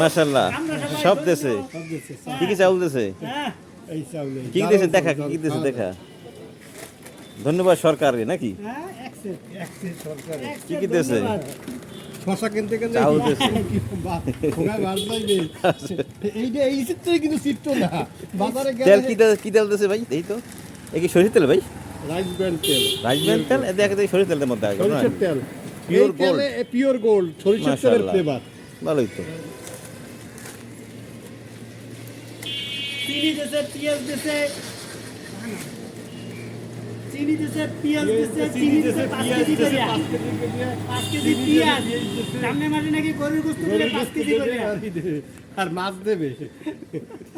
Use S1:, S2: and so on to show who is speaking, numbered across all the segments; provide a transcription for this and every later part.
S1: মাশাল্লাহ সব দেশে? কি কি চাউল দেশে?
S2: হ্যাঁ
S1: কি দেশে? দেখা কি দেশে দেখা? ধন্যবাদ সরকারকে নাকি?
S2: হ্যাঁ
S1: কি কি দেশে?
S3: শশা কিনতে গেলে
S1: চাউল দিছে।
S3: ওখানে বাদ নাই রে। এইটা এই চিত্রই কিন্তু চিত্র না। বাজারে
S1: তেল কি তেল কি তেল দেশে ভাই? এই তো। এ কি সরিষার তেল ভাই?
S3: রাইস ব্র্যান্ড তেল।
S1: সরিষার তেলের মধ্যে আগে।
S3: সরিষার তেল।
S1: Pure
S3: এই পিওর গোল্ড সরিষার তেলের ফ্লেভার
S1: ভালোই তো।
S2: চিনি দেশে পেঁয়াজ দেশে চিনি দেশে পেঁয়াজ দেশে চিনি পাঁচ কেজি করিয়া পাঁচ কেজি পেঁয়াজ। সামনে মাসে নাকি গরুর গোস্ত দিলে পাঁচ কেজি করিয়া
S3: আর মাছ দেবে।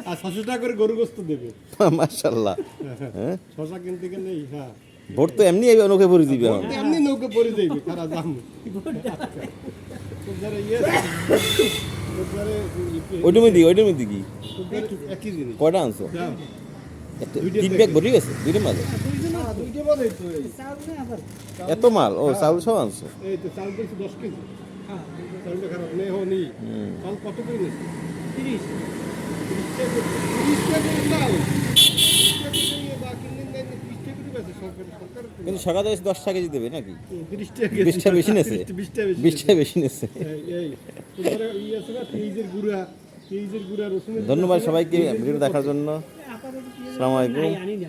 S3: আর ছশো টাকা করে গরু গোস্ত দেবে।
S1: মাশাল্লাহ হ্যাঁ?
S3: শশা কিনতে গেলে এই, হ্যাঁ।
S1: ভোট তো এমনি অনুকে ভরে দিবে
S3: এমনি নৌকা পরে যাইবে খারা দাম
S1: ওইটা মধ্যে কি কয়টা আনছো? তিন ব্যাগ ভরে গেছে? দুইটা মাল?
S3: হ্যাঁ, দুইটা বলে তো এই।
S2: চাউল নেই আবার।
S1: এত মাল? ও চাউল সব আনছো?
S3: এই তো দশ কেজি।
S2: হ্যাঁ
S1: দশ টাকা কেজি দেবে নাকি। বিশটা বেশি নেছে।
S3: বিশটা বেশি
S1: নেছে।
S3: ইয়ে
S1: ধন্যবাদ সবাইকে ভিডিও দেখার জন্য আসসালামু আলাইকুম